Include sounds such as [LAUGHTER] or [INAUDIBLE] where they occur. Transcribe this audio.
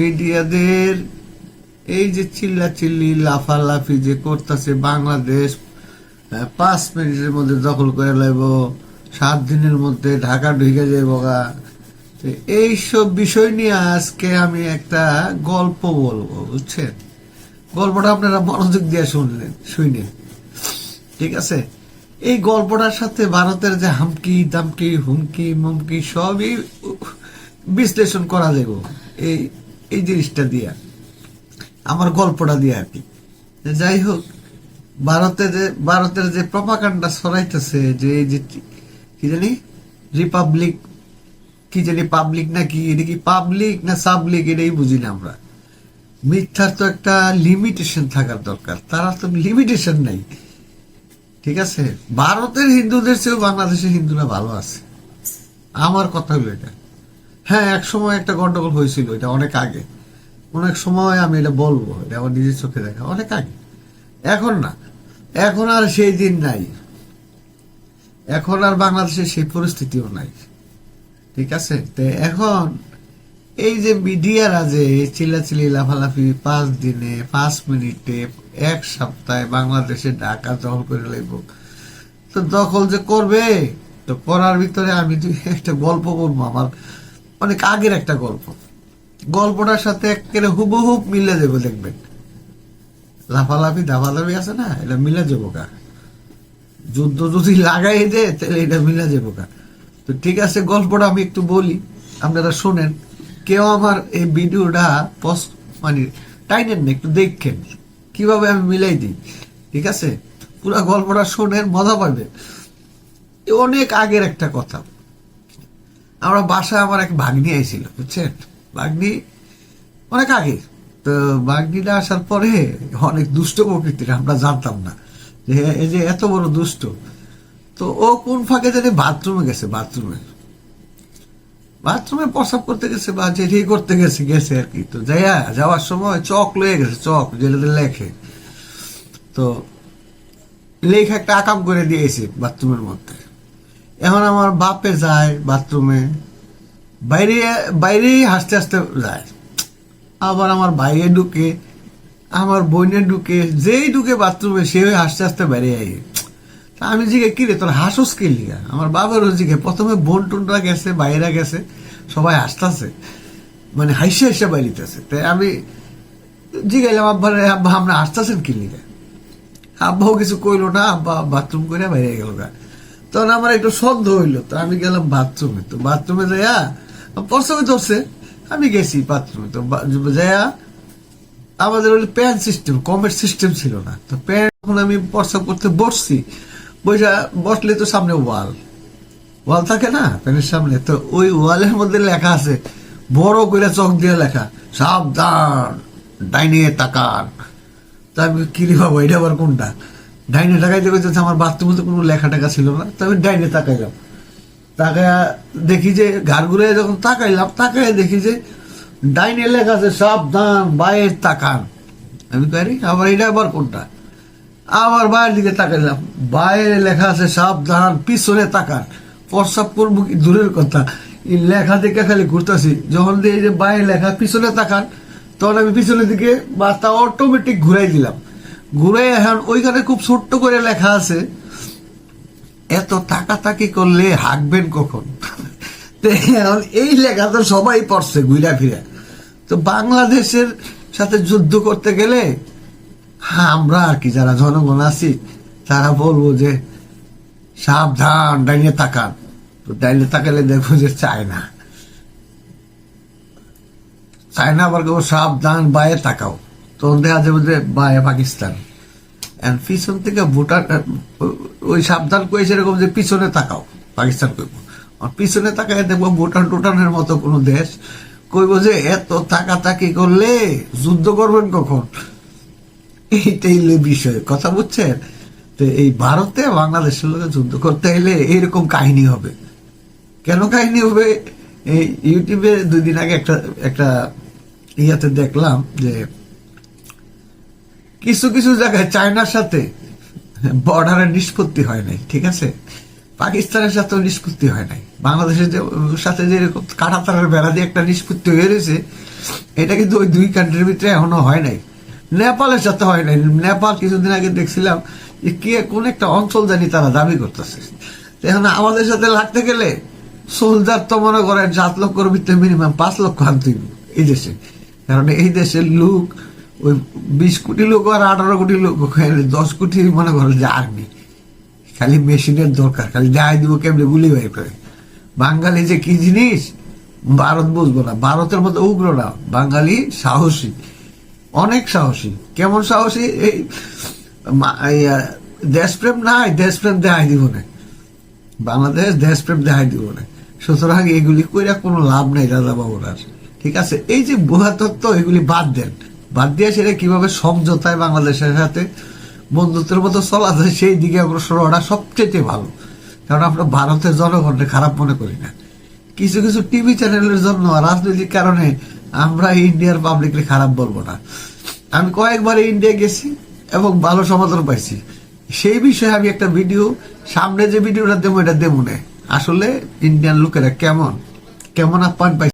মিডিয়াদের এই যে চিল্লা চিল্লি লাফালাফি যে করতেছে বাংলাদেশ পাঁচ মিনিটের মধ্যে দখল করে লাইব, সাত দিনের মধ্যে ঢাকা ঢুকে যাইব গা। এইসব বিষয় নিয়ে আজকে আমি একটা গল্প বলব, বুঝছেন? গল্পটা আপনারা মনোযোগ দিয়ে শুনলেন শুনে ঠিক আছে? এই গল্পটার সাথে ভারতের যে হামকি, দামকি, হুমকি, মুমকি সবই বিশ্লেষণ করা যাব এই এই জিনিসটা দিয়া, আমার গল্পটা দিয়ে আর কি। যাই হোক, ভারতে যে, ভারতের যে প্রপাকাণ্ডা ছড়াইতেছে যে এই যে কি- জানি, রিপাবলিক, কি জানি পাবলিক না কি, এটা কি পাবলিক না সাবলিক, এটাই বুঝি না আমরা। মিথ্যার তো একটা লিমিটেশন থাকার দরকার, তারা তো লিমিটেশন নাই। ঠিক আছে? ভারতের হিন্দুদের চেয়েও বাংলাদেশের হিন্দুরা ভালো আছে। আমার কথা হলো এটা। হ্যাঁ এক সময় একটা গন্ডগোল হয়েছিল, এটা অনেক আগে। অনেক সময় আমি এটা বলব, এটা আমার নিজের চোখে দেখা, অনেক আগে। এখন না, এখন আর সেই দিন নাই। এখন আর বাংলাদেশে সেই পরিস্থিতিও নাই। ঠিক আছে? তো এখন এই যে মিডিয়ারা যে চিল্লাচিল্লি, লাফালাফি, পাঁচ দিনে, পাঁচ মিনিটে, এক সপ্তাহে বাংলাদেশে ঢাকা দখল করে লাগব তো দখল যে করবে, তো করার ভিতরে আমি একটা গল্প বলব আমার। অনেক আগের একটা গল্প। গল্পটার সাথে একেবারে হুবহুব মিলে যাবে, দেখবেন। লাফালাফি, দাফালাফি আছে না? এটা মিলে যাব কা যুদ্ধ যদি লাগাই দে, তাহলে এটা মিলে যাব কা তো ঠিক আছে, গল্পটা আমি একটু বলি। আপনারা শোনেন, কেউ আমার এই ভিডিওটা পোস্ট মানে টাইনেন না, একটু দেখেন। কীভাবে আমি মিলাই দিই? ঠিক আছে? পুরো গল্পটা শোনেন, মজা পাবেন। অনেক আগের একটা কথা। আমরা বাসায় আমার এক ভাগ্নি আইছিল, বুঝছেন? ভাগ্নি অনেক আগে। তো বাগনিটা আসার পরে অনেক দুষ্ট প্রকৃতির, আমরা জানতাম না যে এই যে এত বড় দুষ্ট। তো ও কোন ফাঁকে জানি বাথরুমে গেছে, বাথরুমে। বাথরুমে প্রসাব করতে গেছে বা যেটি করতে গেছে গেছে আর কি। তো যাইয়া যাওয়ার সময় চক লয়ে গেছে, চক যেটাতে লেখে। তো লেখা একটা আকাম করে দিয়েছে বাথরুমের মধ্যে। এখন আমার বাপে যায় বাথরুমে, বাইরে, বাইরেই হাসতে হাসতে যায়। আবার আমার ভাইয়ে ঢুকে, আমার বোনে ঢুকে, যেই ঢুকে বাথরুমে সে হাসতে হাসতে বেরিয়ে আই তা আমি জিগে, কি রে, তোর হাসস কি লিগা? আমার বাবারও জিগে, প্রথমে বোন টুনরা গেছে, বাইরা গেছে, সবাই হাসতেছে মানে হাইসে হাইসে বাইরিতেছে। তাই আমি জিগাইলাম আব্বা রে, আব্বা, আমরা হাসতেছেন কি লিগা? আব্বাও কিছু কইলো না, আব্বা বাথরুম করে বাইরে গেল গা। তখন আমার একটু সন্দেহ হইল, তো আমি গেলাম বাথরুমে। তো বাথরুমে যাইয়া প্রথমে ধরছে, আমি গেছি বাথরুমে। তো যাইয়া, আমাদের ওই প্যান সিস্টেম, কমের সিস্টেম ছিল না। তো প্যান যখন আমি প্রস্রাব করতে বসছি বসা বসলে তো সামনে ওয়াল। ওয়াল থাকে না, প্যানের সামনে। তো ওই ওয়ালের মধ্যে লেখা আছে, বড় করে চক দিয়ে লেখা, সাবধান, ডাইনে তাকান। তা আমি কিরে বাবা, এটা আবার কোনটা? ডাইনে তাকাইতে কইতেছে আমার বাথরুমে তো কোনো লেখা টাকা ছিল না, তো আমি ডাইনে তাকাইলাম। তাকায়া দেখি যে ঘাড় ঘুরে যখন তাকাইলাম, তাকায় দেখি যে ডাইনে লেখা আছে, সাবধান বাইরের তাকান। আমি করি আবার এটা আবার কোনটা? আবার বাইরের দিকে তাকাইলাম। বাইরে লেখা আছে, সাবধান, পিছনে তাকান। প্রস্রাব করব কি দূরের কথা। এই লেখা দেখে খালি ঘুরতেছি। যখন দিয়ে যে বাইরে লেখা পিছনে তাকান, তখন আমি পিছনের দিকে বাসটা অটোমেটিক ঘুরাই দিলাম। ঘুরাই এখন ওইখানে খুব ছোট্ট করে লেখা আছে, এত তাকাতাকি করলে হাঁকবেন কখন? [LAUGHS] এই লেখা তো সবাই পড়ছে ঘুরা ফিরা। তো বাংলাদেশের সাথে যুদ্ধ করতে গেলে হ্যাঁ আমরা আর কি, যারা জনগণ আছি, তারা বলব যে সাবধান, ডাইনে তাকান। তো ডাইনে তাকালে দেখব যে চায়না। চায়না আবার কেউ সাবধান, বায়ে তাকাও। তখন দেখা যাবে যে বায়ে পাকিস্তান। পিছন থেকে ভুটান ওই সাবধান কয়েছে এরকম যে পিছনে তাকাও, পাকিস্তান কইব। পিছনে তাকায় দেখব ভুটান টুটানের মতো কোনো দেশ। কইব যে এত তাকা তাকি করলে যুদ্ধ করবেন কখন? এইটাই হলো বিষয়। কথা বুঝছেন? তো এই ভারতে বাংলাদেশের লোকে যুদ্ধ করতে হলে এইরকম কাহিনী হবে। কেন কাহিনী হবে? এই ইউটিউবে দুই দিন আগে একটা একটা ইয়াতে দেখলাম যে কিছু কিছু জায়গায় চায়নার সাথে বর্ডারের নিষ্পত্তি হয় নাই, ঠিক আছে? পাকিস্তানের সাথে নিষ্পত্তি হয় নাই। বাংলাদেশের সাথে যে কাঁটাতারের বেড়া দিয়ে একটা নিষ্পত্তি হয়ে রয়েছে, এটা কিন্তু ওই দুই কান্ট্রির ভিতরে এখনও হয় নাই। নেপালের সাথে হয় নাই। নেপাল কিছুদিন আগে দেখছিলাম যে কে, কোন একটা অঞ্চল জানি তারা দাবি করতেছে। এখন আমাদের সাথে লাগতে গেলে সোলজার তো মনে করেন সাত লক্ষর ভিতরে মিনিমাম পাঁচ লক্ষ আনতে এই দেশে। কারণ এই দেশের লোক ওই বিশ কোটি লোক আর আঠারো কোটি লোক দশ কোটি মনে করো যে আর্মি খালি মেশিনের দরকার, খালি যাই দিব কেমনি গুলি বাই করে। বাঙালি যে কি জিনিস? ভারত বুঝব না। ভারতের মতো উগ্র না। বাঙালি সাহসী। অনেক সাহসী। কেমন সাহসী? এই দেশপ্রেম নাই, দেশপ্রেম দেখাই দিব না। বাংলাদেশ দেশপ্রেম দেখাই দিব না। সুতরাং এগুলি কইরা কোনো লাভ নাই দাদা বাবুর আর। ঠিক আছে? এই যে বুহা তত্ত্ব এগুলি বাদ দেন। বাদ দিয়ে সেটা কীভাবে সমঝোতায় বাংলাদেশের সাথে বন্ধুত্বের মতো চলা যায় সেই দিকে অগ্রসর হওয়াটা সবচেয়ে ভালো। কারণ আমরা ভারতের জনগণকে খারাপ মনে করি না। কিছু কিছু টিভি চ্যানেলের জন্য রাজনৈতিক কারণে আমরা ইন্ডিয়ার পাবলিককে খারাপ বলব না। আমি কয়েকবার ইন্ডিয়া গেছি এবং ভালো সমাধান পাইছি। সেই বিষয়ে আমি একটা ভিডিও, সামনে যে ভিডিওটা দেবো, এটা দেবো না। আসলে ইন্ডিয়ান লোকেরা কেমন? কেমন আপ্যায়ন পাইছে?